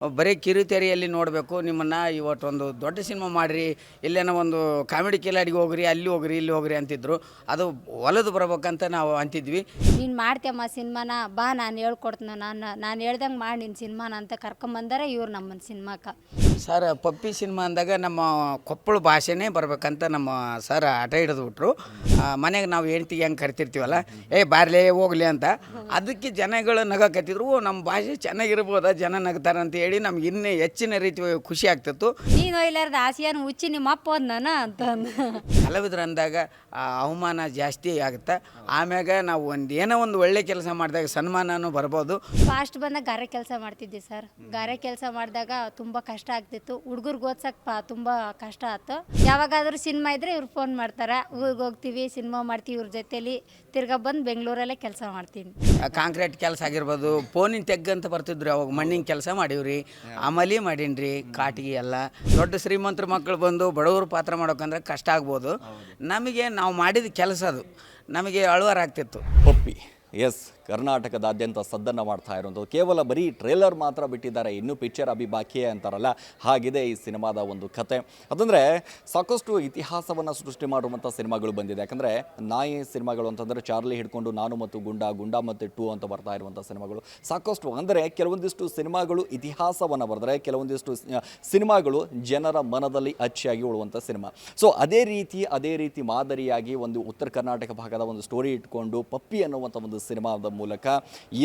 ಬರೀ ಕಿರುತೆರೆಯಲ್ಲಿ ನೋಡಬೇಕು, ನಿಮ್ಮನ್ನು ಇವತ್ತೊಂದು ದೊಡ್ಡ ಸಿನಿಮಾ ಮಾಡಿರಿ, ಇಲ್ಲೇನೋ ಒಂದು ಕಾಮಿಡಿ ಕಿಲಾಡಿಗೆ ಹೋಗ್ರಿ, ಅಲ್ಲಿ ಹೋಗ್ರಿ, ಇಲ್ಲಿ ಹೋಗ್ರಿ ಅಂತಿದ್ರು. ಅದು ಹೊಲದು ಬರ್ಬೇಕಂತ ನಾವು ಅಂತಿದ್ವಿ. ನೀನು ಮಾಡ್ತೀಯಮ್ಮ ಸಿನಿಮಾನ, ಬಾ, ನಾನು ಹೇಳ್ಕೊಡ್ತೀನಿ, ನಾನು ನಾನು ಹೇಳ್ದಂಗೆ ಮಾಡಿ ನಿನ್ನ ಸಿನಿಮಾನ ಅಂತ ಕರ್ಕೊಂಬಂದರೆ ಇವ್ರು ನಮ್ಮನ್ನು ಸಿನಿಮಾಕ್ಕೆ ಸರ್ ಪಪ್ಪಿ ಸಿನಿಮಾ ಅಂದಾಗ ನಮ್ಮ ಕೊಪ್ಪಳ ಭಾಷೆನೇ ಬರ್ಬೇಕಂತ ನಮ್ಮ ಸರ್ ಹಠ ಹಿಡಿದ್ಬಿಟ್ರು. ಮನೆಗೆ ನಾವು ಹೆಂಡ್ತಿಗೆ ಹೆಂಗೆ ಕರಿತಿರ್ತೀವಲ್ಲ ಏ ಬಾರ್ಲೇ ಹೋಗ್ಲಿ ಅಂತ. ಅದಕ್ಕೆ ಜನಗಳು ನಗಕತ್ತಿದ್ರು ನಮ್ಮ ಭಾಷೆ ಚೆನ್ನಾಗಿರ್ಬೋದಾ ಜನ ನಗ್ತಾರೆ ಅಂತ ಹೇಳಿ ನಮ್ಗೆ ಇನ್ನೇ ಹೆಚ್ಚಿನ ರೀತಿ ಖುಷಿ ಆಗ್ತಿತ್ತು. ನೀನು ಇಲ್ಲಾರ್ದ ಆಸೆಯನ್ನು ಹುಚ್ಚಿ ನಿಮ್ಮ ಅಪ್ಪ ಹೋದ್ ನಾನು ಅಂತ. ಕಲಾವಿದ್ರು ಅಂದಾಗ ಅವಮಾನ ಜಾಸ್ತಿ ಆಗುತ್ತೆ? ಆಮ್ಯಾಗ ನಾವು ಒಂದು ಏನೋ ಒಂದು ಒಳ್ಳೆ ಕೆಲಸ ಮಾಡಿದಾಗ ಸನ್ಮಾನನೂ ಬರ್ಬೋದು. ಫಾಸ್ಟ್ ಬಂದಾಗ ಗಾರೆ ಕೆಲಸ ಮಾಡ್ತಿದ್ದೆ ಸರ್. ಗಾರೆ ಕೆಲಸ ಮಾಡಿದಾಗ ತುಂಬ ಕಷ್ಟ ಆಗ್ತಿತ್ತು. ಹುಡುಗರ್ಗೆ ಓದ್ಸಕ್ಕೆ ಪಾ ತುಂಬ ಕಷ್ಟ ಆಯ್ತು ಯಾವಾಗಾದ್ರೂ ಸಿನಿಮಾ ಇದ್ರೆ ಇವ್ರು ಫೋನ್ ಮಾಡ್ತಾರೆ. ಊರಿಗೆ ಹೋಗ್ತೀವಿ ಸಿನಿಮಾ ಮಾಡ್ತೀವಿ ಇವ್ರ ಜೊತೆಲಿ ತಿರ್ಗಾ ಬಂದು ಬೆಂಗಳೂರಲ್ಲೇ ಕೆಲಸ ಮಾಡ್ತೀನಿ. ಕಾಂಕ್ರೀಟ್ ಕೆಲಸ ಆಗಿರ್ಬೋದು. ಫೋನಿನ ತೆಗ್ಗಂತ ಬರ್ತಿದ್ರು ಅವಾಗ ಮಣ್ಣಿನ ಕೆಲಸ ಮಾಡೀವ್ರಿ. ಅಮಲಿ ಮಾಡೀನ್ರಿ ಕಾಟಿಗೆ ಎಲ್ಲ. ದೊಡ್ಡ ಶ್ರೀಮಂತರ ಮಕ್ಕಳು ಬಂದು ಬಡವರು ಪಾತ್ರ ಮಾಡೋಕಂದ್ರೆ ಕಷ್ಟ ಆಗ್ಬೋದು. ನಮಗೆ ನಾವು ಮಾಡಿದ ಕೆಲಸ ಅದು. ನಮಗೆ ಅಳುವರಾಗ್ತಿತ್ತು ಪಪ್ಪಿ. ಎಸ್, ಕರ್ನಾಟಕದಾದ್ಯಂತ ಸದ್ದನ್ನು ಮಾಡ್ತಾ ಇರುವಂಥದ್ದು ಕೇವಲ ಬರೀ ಟ್ರೇಲರ್ ಮಾತ್ರ ಬಿಟ್ಟಿದ್ದಾರೆ. ಇನ್ನೂ ಪಿಕ್ಚರ್ ಅಭಿ ಬಾಕಿ ಅಂತಾರಲ್ಲ. ಹಾಗಿದೆ ಈ ಸಿನಿಮಾದ ಒಂದು ಕತೆ. ಅದಂದರೆ ಸಾಕಷ್ಟು ಇತಿಹಾಸವನ್ನು ಸೃಷ್ಟಿ ಮಾಡುವಂಥ ಸಿನಿಮಾಗಳು ಬಂದಿದೆ. ಯಾಕಂದರೆ ನಾಯಿ ಸಿನಿಮಾಗಳು ಅಂತಂದರೆ ಚಾರ್ಲಿ ಹಿಡ್ಕೊಂಡು ನಾನು ಮತ್ತು ಗುಂಡ ಗುಂಡ ಮತ್ತು ಟೂ ಅಂತ ಬರ್ತಾ ಇರುವಂಥ ಸಿನಿಮಾಗಳು. ಸಾಕಷ್ಟು ಅಂದರೆ ಕೆಲವೊಂದಿಷ್ಟು ಸಿನಿಮಾಗಳು ಇತಿಹಾಸವನ್ನು ಬರೆದರೆ ಕೆಲವೊಂದಿಷ್ಟು ಸಿನಿಮಾಗಳು ಜನರ ಮನದಲ್ಲಿ ಅಚ್ಚಿಯಾಗಿ ಉಳುವಂಥ ಸಿನಿಮಾ. ಸೊ, ಅದೇ ರೀತಿ ಅದೇ ರೀತಿ ಮಾದರಿಯಾಗಿ ಒಂದು ಉತ್ತರ ಕರ್ನಾಟಕ ಭಾಗದ ಒಂದು ಸ್ಟೋರಿ ಇಟ್ಕೊಂಡು ಪಪ್ಪಿ ಅನ್ನುವಂಥ ಒಂದು ಸಿನಿಮಾದ ಮೂಲಕ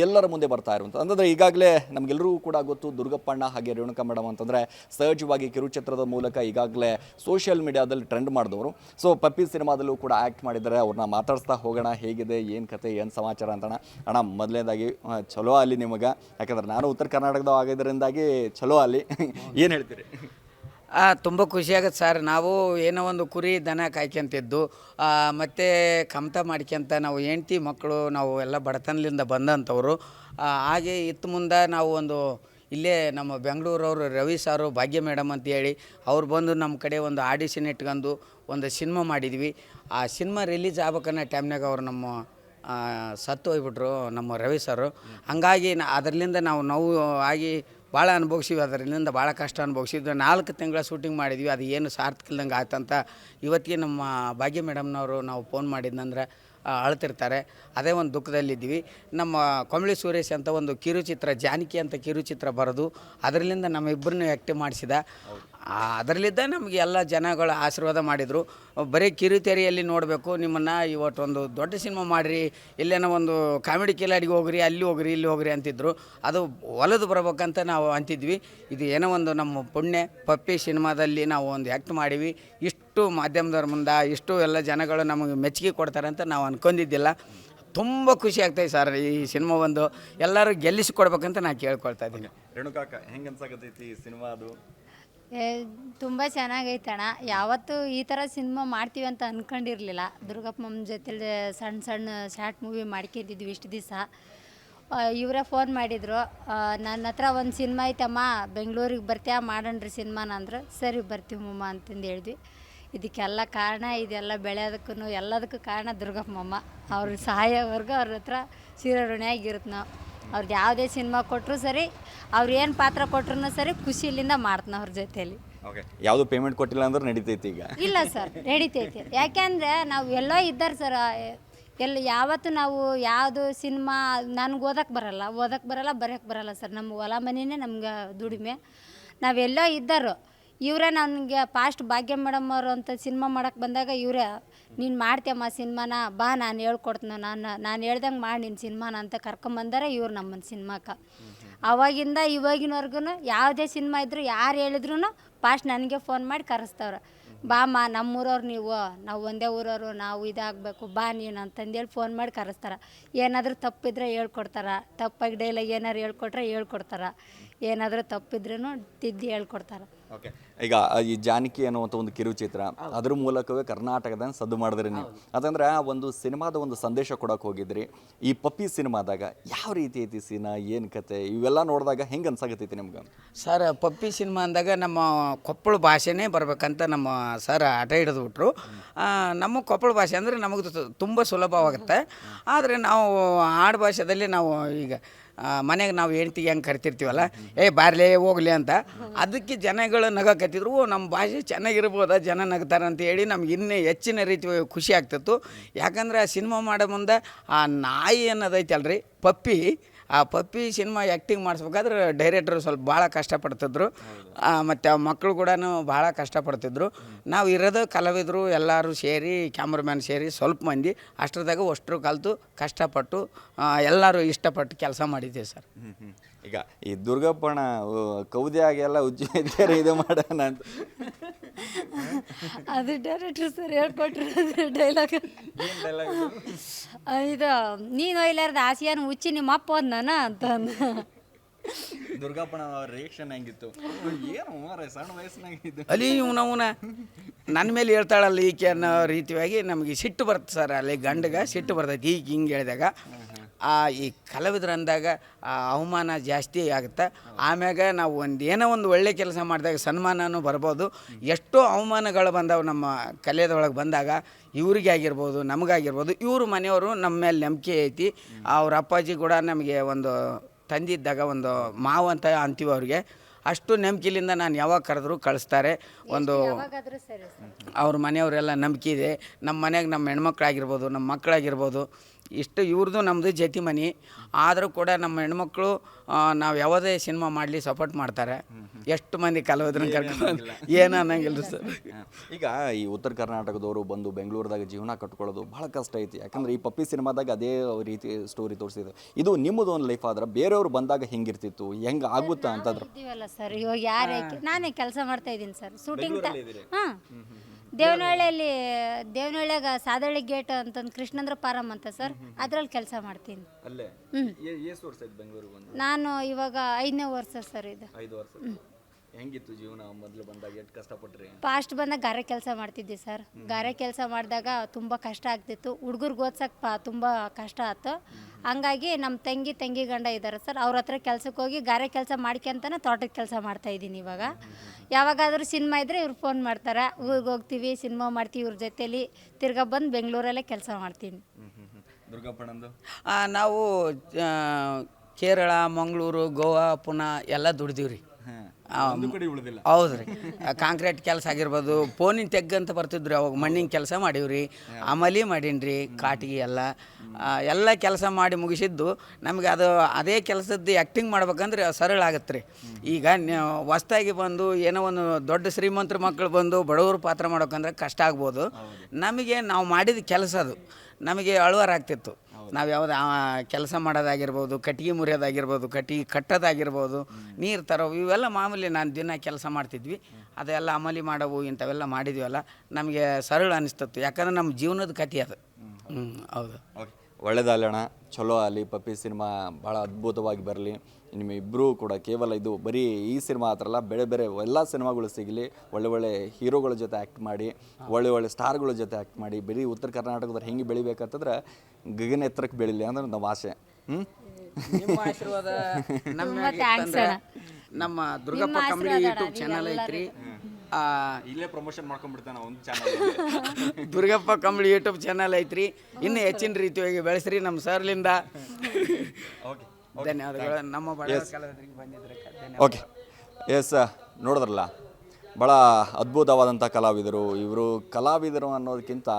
ಎಲ್ಲರ ಮುಂದೆ ಬರ್ತಾ ಇರುವಂಥ ಅಂತಂದರೆ ಈಗಾಗಲೇ ನಮಗೆಲ್ಲರಿಗೂ ಕೂಡ ಗೊತ್ತು, ದುರ್ಗಪ್ಪಣ್ಣ ಹಾಗೆ ರೇಣುಕಾ ಮೇಡಮ್ ಅಂತಂದರೆ ಸಹಜವಾಗಿ ಕಿರುಚಿತ್ರದ ಮೂಲಕ ಈಗಾಗಲೇ ಸೋಷಿಯಲ್ ಮೀಡಿಯಾದಲ್ಲಿ ಟ್ರೆಂಡ್ ಮಾಡಿದವರು. ಸೊ ಪಪ್ಪಿ ಸಿನಿಮಾದಲ್ಲೂ ಕೂಡ ಆ್ಯಕ್ಟ್ ಮಾಡಿದ್ದಾರೆ. ಅವ್ರನ್ನ ಮಾತಾಡಿಸ್ತಾ ಹೋಗೋಣ, ಹೇಗಿದೆ, ಏನು ಕತೆ, ಏನು ಸಮಾಚಾರ ಅಂತಣ ಅಣ್ಣ ಮೊದಲನೇದಾಗಿ ಚಲೋ ಅಲ್ಲಿ ನಿಮಗೆ. ಯಾಕಂದ್ರೆ ನಾನು ಉತ್ತರ ಕರ್ನಾಟಕದ ಆಗಿದ್ದರಿಂದಾಗಿ ಚಲೋ ಅಲ್ಲಿ. ಏನು ಹೇಳ್ತೀರಿ? ತುಂಬ ಖುಷಿಯಾಗತ್ತೆ ಸರ್. ನಾವು ಏನೋ ಒಂದು ಕುರಿ ದನ ಕಾಯ್ಕೊಂತಿದ್ದು ಮತ್ತು ಕಮತ ಮಾಡ್ಕೊಂತ ನಾವು ಹೆಂಡ್ತಿ ಮಕ್ಕಳು, ನಾವು ಎಲ್ಲ ಬಡತನದಿಂದ ಬಂದಂಥವ್ರು. ಹಾಗೆ ಇತ್ತು ಮುಂದೆ ನಾವು ಒಂದು ಇಲ್ಲೇ ನಮ್ಮ ಬೆಂಗಳೂರವರು ರವಿ ಸಾರು, ಭಾಗ್ಯ ಮೇಡಮ್ ಅಂತ ಹೇಳಿ, ಅವ್ರು ಬಂದು ನಮ್ಮ ಕಡೆ ಒಂದು ಆಡಿಷನ್ ಇಟ್ಕೊಂಡು ಒಂದು ಸಿನಿಮಾ ಮಾಡಿದ್ವಿ. ಆ ಸಿನಿಮಾ ರಿಲೀಸ್ ಆಗ್ಬೇಕನ್ನೋ ಟೈಮ್ನಾಗ ಅವ್ರು ನಮ್ಮ ಸತ್ತು ಹೋಗ್ಬಿಟ್ರು ನಮ್ಮ ರವಿ ಸರು. ಹಂಗಾಗಿ ನಾ ನಾವು ನೋವು ಆಗಿ ಭಾಳ ಅನುಭವಿಸಿವಿ ಅದರಿಂದ ಭಾಳ ಕಷ್ಟ ಅನುಭವಿಸಿದ್ವಿ. ನಾಲ್ಕು ತಿಂಗಳ ಶೂಟಿಂಗ್ ಮಾಡಿದ್ವಿ. ಅದು ಏನು ಸಾರ್ಥಕ ಇಲ್ದಂಗೆ ಆಯ್ತಂತ ಇವತ್ತಿಗೆ ನಮ್ಮ ಭಾಗ್ಯ ಮೇಡಮ್ನವರು ನಾವು ಫೋನ್ ಮಾಡಿದ್ನಂದ್ರೆ ಅಳ್ತಿರ್ತಾರೆ. ಅದೇ ಒಂದು ದುಃಖದಲ್ಲಿದ್ದೀವಿ. ನಮ್ಮ ಕೊಮಳಿ ಸುರೇಶ್ ಅಂತ ಒಂದು ಕಿರುಚಿತ್ರ, ಜಾನಕಿ ಅಂತ ಕಿರುಚಿತ್ರ ಬರೆದು ಅದರಿಂದ ನಮ್ಮಿಬ್ಬರನ್ನೂ ಆ್ಯಕ್ಟಿವ್ ಮಾಡಿಸಿದ. ಅದರಲ್ಲಿದ್ದ ನಮಗೆ ಎಲ್ಲ ಜನಗಳು ಆಶೀರ್ವಾದ ಮಾಡಿದರು. ಬರೀ ಕಿರುತೆರೆಯಲ್ಲಿ ನೋಡಬೇಕು, ನಿಮ್ಮನ್ನು ಇವತ್ತೊಂದು ದೊಡ್ಡ ಸಿನಿಮಾ ಮಾಡಿರಿ, ಇಲ್ಲೇನೋ ಒಂದು ಕಾಮಿಡಿ ಕಿಲಾಡಿಗೆ ಹೋಗ್ರಿ, ಅಲ್ಲಿ ಹೋಗ್ರಿ, ಇಲ್ಲಿ ಹೋಗ್ರಿ ಅಂತಿದ್ರು. ಅದು ಹೊಲದು ಬರ್ಬೇಕಂತ ನಾವು ಅಂತಿದ್ವಿ. ಇದು ಏನೋ ಒಂದು ನಮ್ಮ ಪುಣ್ಯ, ಪಪ್ಪಿ ಸಿನಿಮಾದಲ್ಲಿ ನಾವು ಒಂದು ಆ್ಯಕ್ಟ್ ಮಾಡೀವಿ. ಇಷ್ಟು ಮಾಧ್ಯಮದವ್ರ ಮುಂದೆ, ಇಷ್ಟು ಎಲ್ಲ ಜನಗಳು ನಮಗೆ ಮೆಚ್ಚುಗೆ ಅಂತ ನಾವು ಅಂದ್ಕೊಂಡಿದ್ದಿಲ್ಲ ತುಂಬ ಖುಷಿ ಆಗ್ತಾಯಿದೆ ಸರ್ ಈ ಸಿನಿಮಾ ಒಂದು. ಎಲ್ಲರೂ ಗೆಲ್ಲಿಸಿ ಕೊಡ್ಬೇಕಂತ ನಾನು ಕೇಳ್ಕೊಳ್ತಾ ಇದ್ದೀನಿ. ರೇಣುಕಾಕ, ಹೆಂಗೆ ಅನ್ಸಾಕತ್ತೈತಿ ಸಿನಿಮಾ ಅದು? ಏ, ತುಂಬ ಚೆನ್ನಾಗೈತಣ ಯಾವತ್ತೂ ಈ ಥರ ಸಿನಿಮಾ ಮಾಡ್ತೀವಿ ಅಂತ ಅಂದ್ಕೊಂಡಿರಲಿಲ್ಲ ದುರ್ಗಪ್ಪಮ್ಮ ಜೊತೆಲಿ ಸಣ್ಣ ಸಣ್ಣ ಶಾರ್ಟ್ ಮೂವಿ ಮಾಡ್ಕೊಂಡಿದ್ವಿ ಇಷ್ಟು ದಿವಸ. ಇವರೇ ಫೋನ್ ಮಾಡಿದರು. ನನ್ನ ಹತ್ರ ಒಂದು ಸಿನಿಮಾ ಐತಮ್ಮ, ಬೆಂಗಳೂರಿಗೆ ಬರ್ತೀಯಾ, ಮಾಡೋಣ್ರಿ ಸಿನಿಮಾನ ಅಂದರು. ಸರಿ ಬರ್ತೀವಿ ಮಮ್ಮ ಅಂತಂದು ಹೇಳಿದ್ವಿ. ಇದಕ್ಕೆಲ್ಲ ಕಾರಣ, ಇದೆಲ್ಲ ಬೆಳೆಯೋದಕ್ಕೂ ಎಲ್ಲದಕ್ಕೂ ಕಾರಣ ದುರ್ಗಪ್ಪಮ್ಮ ಅವ್ರ ಸಹಾಯವರೆಗೂ ಅವ್ರ ಹತ್ರ ಸೀರೆ ಋಣಿಯಾಗಿರುತ್ತೆ ನಾವು. ಅವ್ರದ್ದು ಯಾವುದೇ ಸಿನಿಮಾ ಕೊಟ್ಟರು ಸರಿ ಅವ್ರು ಏನು ಪಾತ್ರ ಕೊಟ್ರು ಸರಿ ಖುಷಿಲಿಂದ ಮಾಡ್ತಾನೆ ಅವ್ರ ಜೊತೆಯಲ್ಲಿ ಓಕೆ ಯಾವುದು ಪೇಮೆಂಟ್ ಕೊಟ್ಟಿಲ್ಲ ಅಂದ್ರೆ ನಡೀತೈತಿ ಈಗ. ಇಲ್ಲ ಸರ್ ನಡೀತೈತಿ. ಯಾಕೆಂದರೆ ನಾವು ಎಲ್ಲೋ ಇದ್ದಾರೆ ಸರ್ ಎಲ್ಲ ಯಾವತ್ತು ನಾವು ಯಾವುದು ಸಿನಿಮಾ ನನಗೆ ಓದಕ್ಕೆ ಬರಲ್ಲ ಓದಕ್ಕೆ ಬರಲ್ಲ ಬರೋಕ್ಕೆ ಬರಲ್ಲ ಸರ್. ನಮ್ಮ ಹೊಲ ಮನೆಯೇ ನಮ್ಗೆ ದುಡಿಮೆ. ನಾವೆಲ್ಲೋ ಇದ್ದರು ಇವರೇ ನನಗೆ ಫಾಸ್ಟ್ ಭಾಗ್ಯ ಮೇಡಮ್ ಅವರು ಅಂತ ಸಿನಿಮಾ ಮಾಡಕ್ಕೆ ಬಂದಾಗ ಇವರೇ, ನೀನು ಮಾಡ್ತೀಯಮ್ಮ ಸಿನಿಮಾನ ಬಾ ನಾನು ಹೇಳ್ಕೊಡ್ತೀನಿ, ನಾನು ನಾನು ಹೇಳ್ದಂಗೆ ಮಾಡಿ ನಿನ್ನ ಸಿನಿಮಾನ ಅಂತ ಕರ್ಕೊಂಬಂದಾರೆ ಇವ್ರು ನಮ್ಮನ್ನ ಸಿನಿಮಾಕ ಅವಾಗಿಂದ ಇವಾಗಿನವರೆಗೂ ಯಾವುದೇ ಸಿನಿಮಾ ಇದ್ದರೂ ಯಾರು ಹೇಳಿದ್ರು ಫಾಸ್ಟ್ ನನಗೆ ಫೋನ್ ಮಾಡಿ ಕರೆಸ್ತವ್ರೆ. ಬಾಮ್ಮ, ನಮ್ಮೂರವ್ರು ನೀವು, ನಾವು ಒಂದೇ ಊರವರು, ನಾವು ಇದಾಗಬೇಕು, ಬಾ ನೀನು ಅಂತಂದೇಳಿ ಫೋನ್ ಮಾಡಿ ಕರೆಸ್ತಾರೆ. ಏನಾದರೂ ತಪ್ಪಿದ್ರೆ ಹೇಳ್ಕೊಡ್ತಾರೆ. ತಪ್ಪಾಗಿ ಡೈಲಾಗ್ ಏನಾರು ಹೇಳ್ಕೊಟ್ರೆ ಹೇಳ್ಕೊಡ್ತಾರೆ. ಏನಾದರೂ ತಪ್ಪಿದ್ರೂ ತಿದ್ದಿ ಹೇಳ್ಕೊಡ್ತಾರೆ. ಓಕೆ ಈಗ ಈ ಜಾನಕಿ ಅನ್ನುವಂಥ ಒಂದು ಕಿರುಚಿತ್ರ ಅದ್ರ ಮೂಲಕವೇ ಕರ್ನಾಟಕದ ಸದ್ದು ಮಾಡಿದ್ರಿ ನೀವು. ಅದಂದ್ರೆ ಆ ಒಂದು ಸಿನಿಮಾದ ಒಂದು ಸಂದೇಶ ಕೊಡಕ್ಕೆ ಹೋಗಿದ್ರಿ. ಈ ಪಪ್ಪಿ ಸಿನಿಮಾದಾಗ ಯಾವ ರೀತಿ ಐತಿ ಸಿನಿಮಾ ಏನು ಕತೆ ಇವೆಲ್ಲ ನೋಡಿದಾಗ ಹೆಂಗೆ ಅನ್ಸಾಗತ್ತೈತಿ ನಿಮ್ಗೆ? ಸರ್ ಪಪ್ಪಿ ಸಿನಿಮಾ ಅಂದಾಗ ನಮ್ಮ ಕೊಪ್ಪಳ ಭಾಷೆನೇ ಬರಬೇಕಂತ ನಮ್ಮ ಸರ್ ಆಟ ಹಿಡಿದ್ಬಿಟ್ರು. ಬಿಟ್ರು ನಮ್ಮ ಕೊಪ್ಪಳ ಭಾಷೆ ಅಂದರೆ ನಮಗೆ ತುಂಬ ಸುಲಭವಾಗುತ್ತೆ ಆದರೆ ನಾವು ಆಡು ಭಾಷೆದಲ್ಲಿ ನಾವು ಈಗ ಮನೆಗೆ ನಾವು ಹೆಂಡ್ತಿಗೆ ಹೆಂಗೆ ಕರಿತಿರ್ತೀವಲ್ಲ ಏ ಬಾರ್ಲೇ ಹೋಗ್ಲಿ ಅಂತ. ಅದಕ್ಕೆ ಜನಗಳು ನಗಕತ್ತಿದ್ರು ಓ ನಮ್ಮ ಭಾಷೆ ಚೆನ್ನಾಗಿರ್ಬೋದಾ, ಜನ ನಗ್ತಾರೆ ಅಂತ ಹೇಳಿ ನಮ್ಗೆ ಇನ್ನೂ ಹೆಚ್ಚಿನ ರೀತಿ ಖುಷಿ ಆಗ್ತಿತ್ತು. ಯಾಕಂದ್ರೆ ಆ ಸಿನಿಮಾ ಮಾಡೋ ಮುಂದೆ ಆ ನಾಯಿ ಅನ್ನೋದೈತಲ್ರಿ, ಪಪ್ಪಿ. ಆ ಪಪ್ಪಿ ಸಿನಿಮಾ ಆ್ಯಕ್ಟಿಂಗ್ ಮಾಡಿಸ್ಬೇಕಾದ್ರೆ ಡೈರೆಕ್ಟ್ರು ಸ್ವಲ್ಪ ಭಾಳ ಕಷ್ಟಪಡ್ತಿದ್ರು. ಮತ್ತು ಆ ಮಕ್ಕಳು ಕೂಡ ಭಾಳ ಕಷ್ಟಪಡ್ತಿದ್ರು. ನಾವು ಇರೋದು ಕಲಾವಿದರು ಎಲ್ಲರೂ ಸೇರಿ ಕ್ಯಾಮ್ರಮ್ಯಾನ್ ಸೇರಿ ಸ್ವಲ್ಪ ಮಂದಿ, ಅಷ್ಟರದಾಗ ಅಷ್ಟರು ಕಲಿತು ಕಷ್ಟಪಟ್ಟು ಎಲ್ಲರೂ ಇಷ್ಟಪಟ್ಟು ಕೆಲಸ ಮಾಡಿದ್ದೀವಿ ಸರ್. ಈಗ ಈ ದುರ್ಗಪ್ಪಣ ಕೌದಿಯಾಗೆಲ್ಲ ಉಜ್ಜಿ ಇದ್ದಾರೆ ಇದು ಮಾಡೋಣ ಅಂತ. ಅದು ಡೈರೆಕ್ಟ್ರು ಸರ್ ಹೇಳ್ಕೊಟ್ರು ಡೈಲಾಗ್ ಇದು? ನೀನು ಒಯ್ಲಾರ್ದ ಆಸಿಯಾನ ಉಚ್ಚಿ ನಿಮ್ಮ ಅಪ್ಪ ಹೋದ್ ನಾನು ಅಂತ ಅಂದ. ಅವ್ರ ರಿಯಾಕ್ಷನ್ ಹೆಂಗಿತ್ತು? ಏನು ಮಾರ್ರೆ, ಸಣ್ಣ ವಯಸ್ಸಿನಾಗಿದ್ದು. ಅಲಿ ಅಲ್ಲಿ ಇವನವನ ನನ್ನ ಮೇಲೆ ಹೇಳ್ತಾಳಲ್ಲ ಈಕೆ ಅನ್ನೋ ರೀತಿಯಾಗಿ ನಮಗೆ ಸಿಟ್ಟು ಬರ್ತದೆ ಸರ್ ಅಲ್ಲಿ ಗಂಡಗ ಸಿಟ್ಟು ಬರ್ತೈತಿ. ಈಗ ಹಿಂಗೆ ಹೇಳಿದಾಗ. ಆ ಈ ಕಲಾವಿದರಂದಾಗ ಅಂದಾಗ ಆ ಅವಮಾನ ಜಾಸ್ತಿ ಆಗುತ್ತೆ? ಆಮ್ಯಾಗ ನಾವು ಒಂದು ಏನೋ ಒಂದು ಒಳ್ಳೆ ಕೆಲಸ ಮಾಡಿದಾಗ ಸನ್ಮಾನನೂ ಬರ್ಬೋದು. ಎಷ್ಟೋ ಅವಮಾನಗಳು ಬಂದವು ನಮ್ಮ ಕಲೆಯದೊಳಗೆ ಬಂದಾಗ. ಇವ್ರಿಗೆ ಆಗಿರ್ಬೋದು ನಮಗಾಗಿರ್ಬೋದು ಇವ್ರ ಮನೆಯವರು ನಮ್ಮ ಮೇಲೆ ನಂಬಿಕೆ ಐತಿ. ಅವ್ರ ಅಪ್ಪಾಜಿ ಕೂಡ ನಮಗೆ ಒಂದು ತಂದಿದ್ದಾಗ ಒಂದು ಮಾವು ಅಂತ ಅಂತೀವಿ ಅವ್ರಿಗೆ. ಅಷ್ಟು ನಂಬಿಕೆಲಿಂದ ನಾನು ಯಾವಾಗ ಕರೆದ್ರು ಕಳಿಸ್ತಾರೆ. ಒಂದು ಅವ್ರ ಮನೆಯವರೆಲ್ಲ ನಂಬಿಕೆ ಇದೆ. ನಮ್ಮ ಮನೆಗೆ ನಮ್ಮ ಹೆಣ್ಮಕ್ಳಾಗಿರ್ಬೋದು ನಮ್ಮ ಮಕ್ಕಳಾಗಿರ್ಬೋದು ಇಷ್ಟು ಇವ್ರದ್ದು ನಮ್ಮದು ಜತಿ ಮನೆ. ಆದರೂ ಕೂಡ ನಮ್ಮ ಹೆಣ್ಮಕ್ಳು ನಾವು ಯಾವುದೇ ಸಿನಿಮಾ ಮಾಡಲಿ ಸಪೋರ್ಟ್ ಮಾಡ್ತಾರೆ. ಎಷ್ಟು ಮಂದಿ ಕಲಾವಿದ್ರನ್ನ ಕರ್ಕೊಂಡು ಏನು ಅನ್ನಂಗಿಲ್ಲ ಸರ್? ಈಗ ಈ ಉತ್ತರ ಕರ್ನಾಟಕದವರು ಬಂದು ಬೆಂಗಳೂರದಾಗ ಜೀವನ ಕಟ್ಕೊಳ್ಳೋದು ಭಾಳ ಕಷ್ಟ ಐತಿ. ಯಾಕಂದ್ರೆ ಈ ಪಪ್ಪಿ ಸಿನಿಮಾದಾಗ ಅದೇ ರೀತಿ ಸ್ಟೋರಿ ತೋರಿಸಿದ್ರು ಇದು ನಿಮ್ಮದು ಒಂದು ಲೈಫ್ ಆದ್ರೆ ಬೇರೆಯವ್ರು ಬಂದಾಗ ಹೆಂಗಿರ್ತಿತ್ತು? ಹೆಂಗೆ ಆಗುತ್ತಾ ಅಂತಂದ್ರೆ? ಸರ್ ಇವಾಗ ಯಾರೇ ನಾನೇ ಕೆಲಸ ಮಾಡ್ತಾ ಇದ್ದೀನಿ ಸರ್. ಶೂಟಿಂಗ್ ಹಾಂ. ದೇವನಹಳ್ಳಿಯಲ್ಲಿ ದೇವನಹಳ್ಳಿಯಾಗ ಸಾದಳ್ಳಿ ಗೇಟ್ ಅಂತಂದು ಕೃಷ್ಣಂದ್ರ ಪಾರಮ್ ಅಂತ ಸರ್. ಅದ್ರಲ್ಲಿ ಕೆಲಸ ಮಾಡ್ತೀನಿ. ಅಲ್ಲೇ. ಎಷ್ಟು ವರ್ಷ ಆಯ್ತು ಬೆಂಗಳೂರಿಗೆ ಬಂದು? ನಾನು ಇವಾಗ ಐದನೇ ವರ್ಷ ಸರ್ ಇದು. ಐದು ವರ್ಷ. ಹೆಂಗಿತ್ತು ಜೀವನ ಮೊದಲು ಬಂದಾಗ? ಎಷ್ಟು ಕಷ್ಟಪಟ್ರಿ? ಫಾಸ್ಟ್ ಬಂದಾಗ ಗಾರೆ ಕೆಲಸ ಮಾಡ್ತಿದ್ದೆ ಸರ್. ಗಾರೆ ಕೆಲಸ ಮಾಡಿದಾಗ ತುಂಬ ಕಷ್ಟ ಆಗ್ತಿತ್ತು. ಹುಡುಗರ್ಗೆ ಓದ್ಸಕ್ಕೆ ಪಾ ತುಂಬ ಕಷ್ಟ ಆಯ್ತು ಹಂಗಾಗಿ ನಮ್ಮ ತಂಗಿ ತಂಗಿ ಗಂಡ ಇದ್ದಾರೆ ಸರ್. ಅವ್ರ ಹತ್ರ ಕೆಲ್ಸಕ್ಕೆ ಹೋಗಿ ಗಾರೆ ಕೆಲಸ ಮಾಡ್ಕೊಂತಾನೆ ತೋಟದ ಕೆಲಸ ಮಾಡ್ತಾ ಇದ್ದೀನಿ ಇವಾಗ. ಯಾವಾಗಾದರೂ ಸಿನಿಮಾ ಇದ್ದರೆ ಇವ್ರು ಫೋನ್ ಮಾಡ್ತಾರೆ. ಊರಿಗೆ ಹೋಗ್ತೀವಿ ಸಿನಿಮಾ ಮಾಡ್ತೀವಿ ಇವ್ರ ಜೊತೇಲಿ. ತಿರ್ಗಾ ಬಂದು ಬೆಂಗಳೂರಲ್ಲೇ ಕೆಲಸ ಮಾಡ್ತೀನಿ. ದುರ್ಗಪ್ಪಣಂದು ನಾವು ಕೇರಳ ಮಂಗಳೂರು ಗೋವಾ ಪುನಃ ಎಲ್ಲ ದುಡ್ದೀವಿ ರೀ ಹೌದು ರೀ ಕಾಂಕ್ರೀಟ್ ಕೆಲಸ ಆಗಿರ್ಬೋದು ಫೋನಿನ ತೆಗ್ಗಂತ ಬರ್ತಿದ್ರು ಅವಾಗ ಮಣ್ಣಿನ ಕೆಲಸ ಮಾಡೀವ್ರಿ ಅಮಲಿ ಮಾಡೀನಿ ಕಾಟಿಗೆ ಎಲ್ಲ. ಎಲ್ಲ ಕೆಲಸ ಮಾಡಿ ಮುಗಿಸಿದ್ದು ನಮಗೆ ಅದು ಅದೇ ಕೆಲಸದ್ದು ಆ್ಯಕ್ಟಿಂಗ್ ಮಾಡ್ಬೇಕಂದ್ರೆ ಸರಳ ಆಗತ್ತೆ ರೀ ಈಗ ಹೊಸ್ತಾಗಿ ಬಂದು ಏನೋ ಒಂದು ದೊಡ್ಡ ಶ್ರೀಮಂತರ ಮಕ್ಕಳು ಬಂದು ಬಡವರು ಪಾತ್ರ ಮಾಡ್ಬೇಕಂದ್ರೆ ಕಷ್ಟ ಆಗ್ಬೋದು. ನಮಗೆ ನಾವು ಮಾಡಿದ ಕೆಲಸ ಅದು. ನಮಗೆ ಅಳುವಾರಾಗ್ತಿತ್ತು. ನಾವು ಯಾವ್ದು ಕೆಲಸ ಮಾಡೋದಾಗಿರ್ಬೋದು ಕಟ್ಟಿಗೆ ಮುರಿಯೋದಾಗಿರ್ಬೋದು ಕಟ್ಟಿಗೆ ಕಟ್ಟೋದಾಗಿರ್ಬೋದು ನೀರು ತರೋವು ಇವೆಲ್ಲ ಮಾಮೂಲಿ ನಾನು ದಿನ ಕೆಲಸ ಮಾಡ್ತಿದ್ವಿ. ಅದೆಲ್ಲ ಅಮಲಿ ಮಾಡೋವು ಇಂಥವೆಲ್ಲ ಮಾಡಿದ್ವಲ್ಲ ನಮಗೆ ಸರಳ ಅನಿಸ್ತಿತ್ತು. ಯಾಕಂದ್ರೆ ನಮ್ಮ ಜೀವನದ ಕಥೆ ಅದು. ಹ್ಞೂ ಹೌದು. ಓಕೆ. ಒಳ್ಳೇದಲ್ಲಣ್ಣ. ಚಲೋ ಆಗಲಿ ಪಪ್ಪಿ ಸಿನಿಮಾ ಭಾಳ ಅದ್ಭುತವಾಗಿ ಬರಲಿ. ನಿಮ್ಮ ಇಬ್ಬರೂ ಕೂಡ ಕೇವಲ ಇದು ಬರೀ ಈ ಸಿನಿಮಾ ಅಲ್ಲ ಬೇರೆ ಬೇರೆ ಎಲ್ಲ ಸಿನಿಮಾಗಳು ಸಿಗಲಿ. ಒಳ್ಳೆ ಒಳ್ಳೆ ಹೀರೋಗಳ ಜೊತೆ ಆ್ಯಕ್ಟ್ ಮಾಡಿ ಒಳ್ಳೆ ಒಳ್ಳೆ ಸ್ಟಾರ್ಗಳ ಜೊತೆ ಆ್ಯಕ್ಟ್ ಮಾಡಿ ಬರೀ ಉತ್ತರ ಕರ್ನಾಟಕದವ್ರು ಹೆಂಗೆ ಬೆಳಿಬೇಕಂತಂದ್ರೆ ಗಗನ ಎತ್ತರಕ್ಕೆ ಬೆಳಿಲಿ ಅಂದ್ರೆ ನಮ್ಮ ಆಸೆ. ಹ್ಞೂ ನಿಮ್ಮ ಆಶೀರ್ವಾದ ನಮ್ಮ. ನಮ್ಮ ದುರ್ಗಪ್ಪ ಕಂಬಳಿ ಯೂಟ್ಯೂಬ್ ಚಾನಲ್ ಐತ್ರಿ. ಆ, ಇಲ್ಲೇ ಪ್ರಮೋಷನ್ ಮಾಡ್ಕೊಂಡ್ಬಿಡ್ತಾನೆ ಒಂದು ಚಾನಲ್ ದುರ್ಗಪ್ಪ ಕಂಬಳಿ ಯೂಟ್ಯೂಬ್ ಚಾನಲ್ ಐತ್ರಿ. ಇನ್ನು ಹೆಚ್ಚಿನ ರೀತಿಯಾಗಿ ಬೆಳೆಸ್ರಿ ನಮ್ಮ ಸರ್ಲಿಂದ ಓಕೆ ಧನ್ಯವಾದಗಳು. ನಮ್ಮ ಬಂದಿದ್ದಕ್ಕೆ ಧನ್ಯವಾದ ಓಕೆ ಎಸ್ ನೋಡಿದ್ರಲ್ಲ? ಭಾಳ ಅದ್ಭುತವಾದಂಥ ಕಲಾವಿದರು. ಇವರು ಕಲಾವಿದರು ಅನ್ನೋದಕ್ಕಿಂತ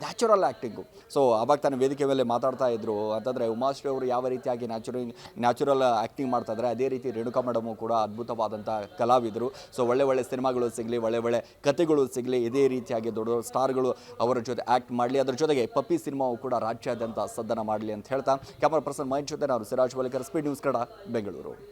ನ್ಯಾಚುರಲ್ ಆ್ಯಕ್ಟಿಂಗು ಸೊ ಆವಾಗ ತಾನು ವೇದಿಕೆ ಮೇಲೆ ಮಾತಾಡ್ತಾ ಇದ್ರು. ಅಂತಂದರೆ ಉಮಾಶ್ರೀ ಅವರು ಯಾವ ರೀತಿಯಾಗಿ ನ್ಯಾಚುರಲ್ ನ್ಯಾಚುರಲ್ ಆ್ಯಕ್ಟಿಂಗ್ ಮಾಡ್ತಾ ಇದ್ದಾರೆ, ಅದೇ ರೀತಿ ರೇಣುಕಾ ಮೇಡಮು ಕೂಡ ಅದ್ಭುತವಾದಂಥ ಕಲಾವಿದರು. ಸೊ ಒಳ್ಳೆ ಒಳ್ಳೆ ಸಿನಿಮಾಗಳು ಸಿಗಲಿ, ಒಳ್ಳೆ ಒಳ್ಳೆ ಕತೆಗಳು ಸಿಗಲಿ, ಇದೇ ರೀತಿಯಾಗಿ ದೊಡ್ಡ ದೊಡ್ಡ ಸ್ಟಾರ್ಗಳು ಅವರ ಜೊತೆ ಆ್ಯಕ್ಟ್ ಮಾಡಲಿ. ಅದರ ಜೊತೆಗೆ ಪಪ್ಪಿ ಸಿನಿಮಾವು ಕೂಡ ರಾಜ್ಯಾದ್ಯಂತ ಸದ್ದನ ಮಾಡಲಿ ಅಂತ ಹೇಳ್ತಾ. ಕ್ಯಾಮರಾ ಪರ್ಸನ್ ಮೈನ್ ಜೊತೆ ನಾನು ಸಿರಾಜ್ ವಲಿಕರ್ ಸ್ಪೀಡ್ ನ್ಯೂಸ್ ಕನ್ನಡ, ಬೆಂಗಳೂರು.